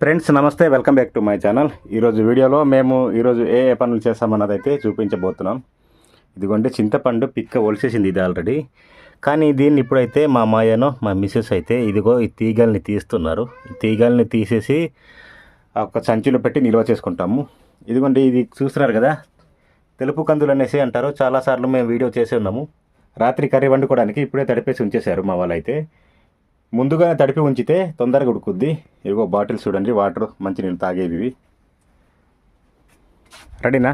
Friends నమస్తే welcome back to my channel ఈరోజు వీడియోలో మేము ఈరోజు ఏ ఏ పనులు చేస్తామన్నది అయితే చూపించబోతున్నాం. ఇదిగోండి చింతపండు పిక్క ఒలిసేసింది ఇది ఆల్రెడీ కానీ దీన్ని ఇప్పుడైతే మా మాయను మా మిస్సెస్ అయితే ఇదిగో ఈ తీగల్ని తీస్తున్నారు. ఈ తీగల్ని తీసేసి ఒక సంచిలో పెట్టి నిల్వ చేసుకుంటాము. ఇదిగోండి ఇది చూస్తున్నారు కదా? తెలుపు కందులు అనేసి అంటారు. చాలాసార్లు మేము వీడియో చేసి ఉన్నాము. రాత్రి కర్రీ వండుకోవడానికి ఇప్పుడే తడిపేసి ఉంచేశారు మా వాళ్ళు అయితే ముందుగానే తడిపి ఉంచితే తొందరగా ఉడుకుద్ది. ఇదిగో బాటిల్స్ చూడండి వాటర్ మంచి నీళ్ళు తాగేవి రెడీనా?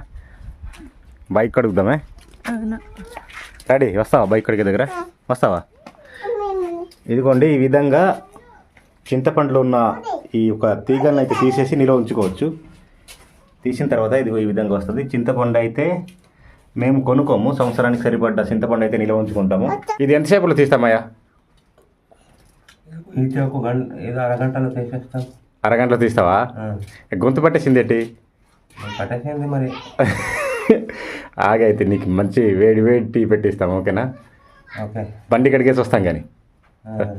బైక్ కడుగుదామే? రెడీ? వస్తావా బైక్ కడిగే దగ్గర? వస్తావా? ఇదిగోండి ఈ విధంగా చింతపండులో ఉన్న ఈ ఒక తీగలను అయితే తీసేసి నిల్వ ఉంచుకోవచ్చు. తీసిన తర్వాత ఇది ఈ విధంగా వస్తుంది. చింతపండు అయితే మేము కొనుక్కోము. సంవత్సరానికి సరిపడ్డ చింతపండు అయితే నిల్వ ఉంచుకుంటాము. ఇది ఎంతసేపులో తీస్తామయ్యా? ఒక గంట ఇది అరగంటలో చేసేస్తాం అరగంటలో తీస్తావా? గొంతు పట్టేసిందేటి పట్టేసింది మరి. ఆగైతే నీకు మంచి వేడి వేడి టీ పెట్టిస్తాం ఓకేనా? ఓకే. బండి కడిగేసి వస్తాం కానీ.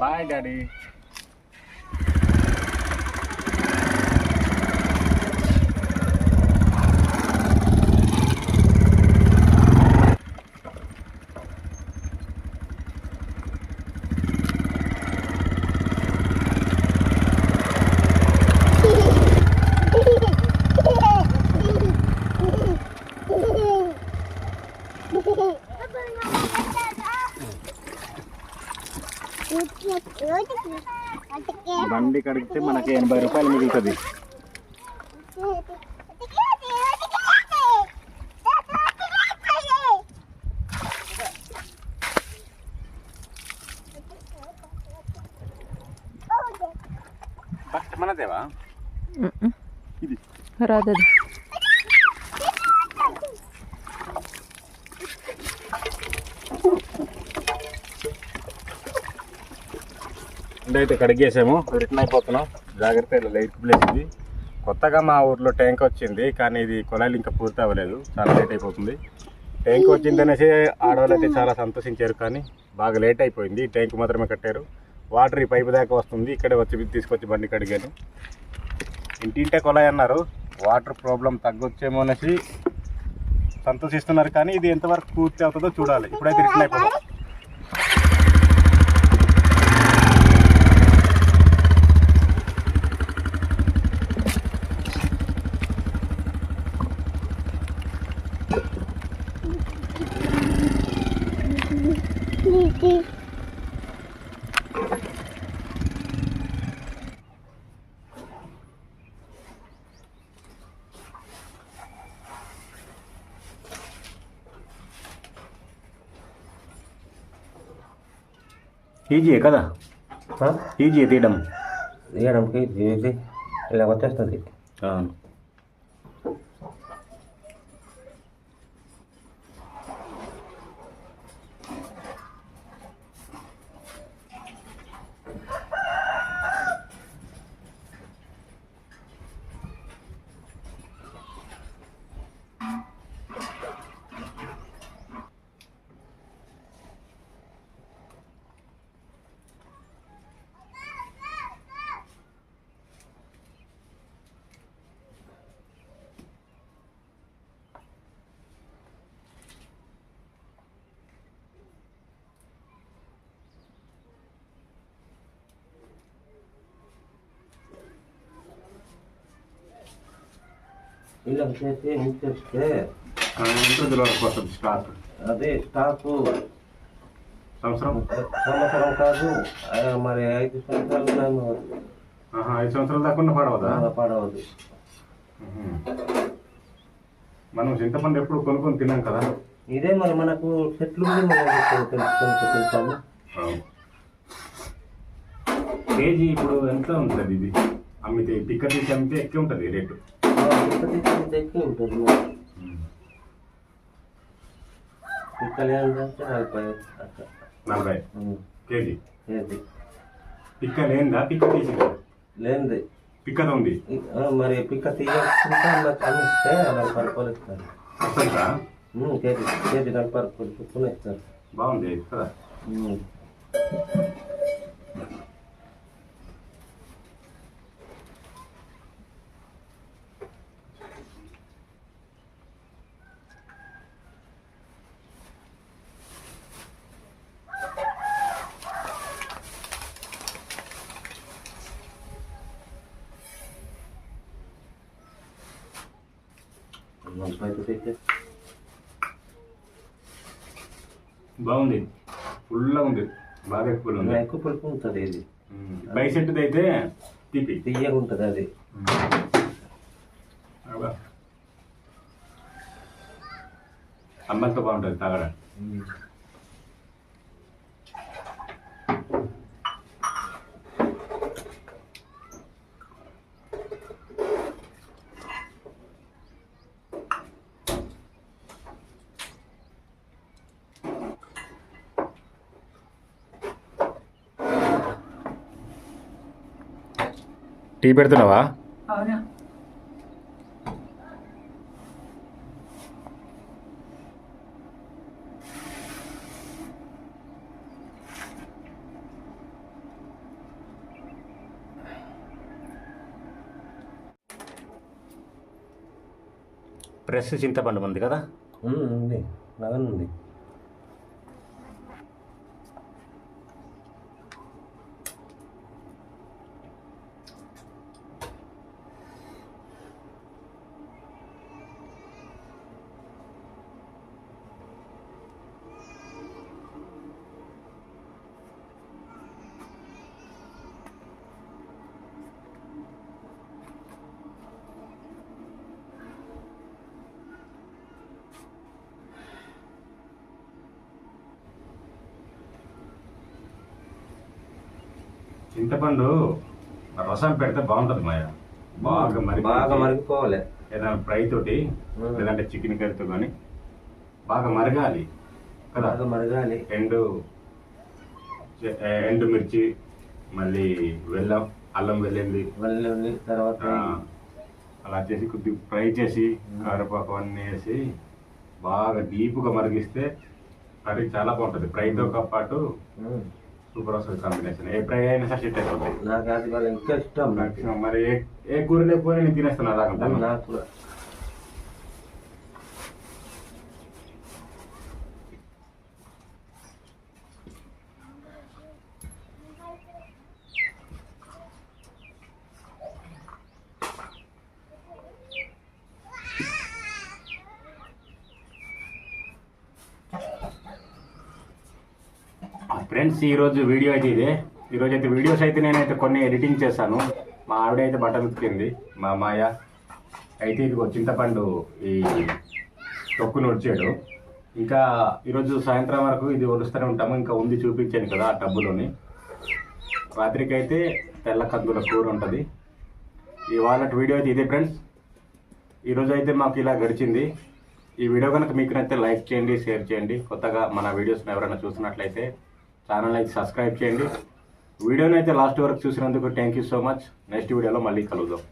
Bye daddy. బండి కడిగితే మనకి ఎనభై రూపాయలు మిగులుతుంది. మనదేవా? ఇది. రాదది. బండి అయితే కడిగేసాము. రిటర్న్ అయిపోతున్నాం. జాగ్రత్త లైట్ ప్లేస్ ఇది కొత్తగా మా ఊర్లో ట్యాంక్ వచ్చింది కానీ ఇది కొలాయిలు ఇంకా పూర్తి అవ్వలేదు. చాలా లేట్ అయిపోతుంది. ట్యాంక్ వచ్చిందనేసి ఆడవాళ్ళు అయితే చాలా సంతోషించారు కానీ బాగా లేట్ అయిపోయింది. ట్యాంక్ మాత్రమే కట్టారు. వాటర్ ఈ పైపు దాకా వస్తుంది. ఇక్కడే వచ్చి తీసుకొచ్చి బండి కడిగాను. ఇంటింటే కొలాయి అన్నారు. వాటర్ ప్రాబ్లం తగ్గొచ్చేమో అనేసి సంతోషిస్తున్నారు కానీ ఇది ఎంతవరకు పూర్తి అవుతుందో చూడాలి. ఇప్పుడైతే రిటర్న్ అయిపోతాం ఈజీయే కదా? ఈజీ తీయడం. తీయడానికి ఇది ఇలా వచ్చేస్తుంది. అవును. ఇలా చేసి ముంచేస్తే ఇంట్లో వరకు వస్తుంది స్టాక్ అదే స్టాకు సంవత్సరం? సంవత్సరం కాదు. మరి ఐదు సంవత్సరాలు నన్ను ఐదు సంవత్సరాల దాకా పడవదా? పడవద్దు ఉహు. మనం చింతపండు ఎప్పుడు కొనుక్కొని తిన్నాం కదా? ఇదే మరి మనకు చెట్లు తింటాము. కేజీ ఇప్పుడు ఎంత ఉంటుంది ఇది? అమ్మితే పిక్క తీసి అమ్మితే ఎక్కువ ఉంటుంది రేటు. ఎక్కువ ఉంటుంది ఏంటంటే నలభై. నలభై. కేజీ. ఏది పిక్క లేనిదా పిక్క తీసి లేనిది పిక్కతో ఉంది. మరి పిక్క తీయకుండా నలభై రూపాయలు ఇస్తారు. ఉం, కేజీ. కేజీ నలభై రూపాయలు ఇస్తారు. బాగుంది కదా బాగుంది. ఫుల్గా ఉంది. బాగా ఎక్కువ ఉంది. ఎక్కువ పులుపు ఉంటుంది ఇది. పై సెట్ది అయితే తీపి తీయగా ఉంటుంది అది. అబ్బా. అమ్మంతో బాగుంటుంది తాగడానికి. టీ పెడుతున్నావా? అవునా? ఫ్రెష్ చింతపండు ఉంది కదా? ఉంది. నగన్ ఉంది. చింతపండు రసం పెడితే బాగుంటుంది మాయ. బాగా మరి బాగా మరిగిపోవాలి. ఏదైనా ఫ్రై తోటి. లేదంటే చికెన్ కర్రీతో కానీ బాగా మరగాలి. కదా? మరగాలి. ఎండు ఎండు మిర్చి మళ్ళీ వెల్లం అల్లం వెళ్ళింది వెల్లుల్లి తర్వాత అలా చేసి కొద్దిగా ఫ్రై చేసి కరివేపాకు అన్నీ వేసి బాగా డీప్గా మరిగిస్తే కర్రీ చాలా బాగుంటుంది. ఫ్రైతో పాటు సూపర్ వస్తుంది కాంబినేషన్ ఏ ఫ్రై అయినా సెట్ అయిపోతుంది నాకు అది వాళ్ళ ఇంకా ఇష్టం మరి ఏ ఏ కూర లేకపోయినా నేను తినేస్తాను అలాగంటా నాకు కూడా. ఫ్రెండ్స్ ఈరోజు వీడియో అయితే ఇదే. ఈరోజు అయితే వీడియోస్ అయితే నేనైతే కొన్ని ఎడిటింగ్ చేశాను. మా ఆవిడ అయితే బట్టలు ఉతికింది మా మాయ అయితే ఇదిగో చింతపండు ఈ తొక్కును వచ్చాడు ఇంకా ఈరోజు సాయంత్రం వరకు ఇది వలుస్తూనే ఉంటాము. ఇంకా ఉంది చూపించాను కదా ఆ టబ్బులోని. రాత్రికి అయితే తెల్ల కందుల కూర ఉంటుంది. ఇవాళ వీడియో అయితే ఇదే ఫ్రెండ్స్. ఈరోజు అయితే మాకు ఇలా గడిచింది. ఈ వీడియో కనుక మీకు నచ్చితే లైక్ చేయండి షేర్ చేయండి. కొత్తగా మన వీడియోస్ని ఎవరైనా చూసినట్లయితే ఛానల్ అయితే సబ్స్క్రైబ్ చేయండి. వీడియోని అయితే లాస్ట్ వరకు చూసినందుకు thank you so much next వీడియోలో మళ్ళీ కలుద్దాం.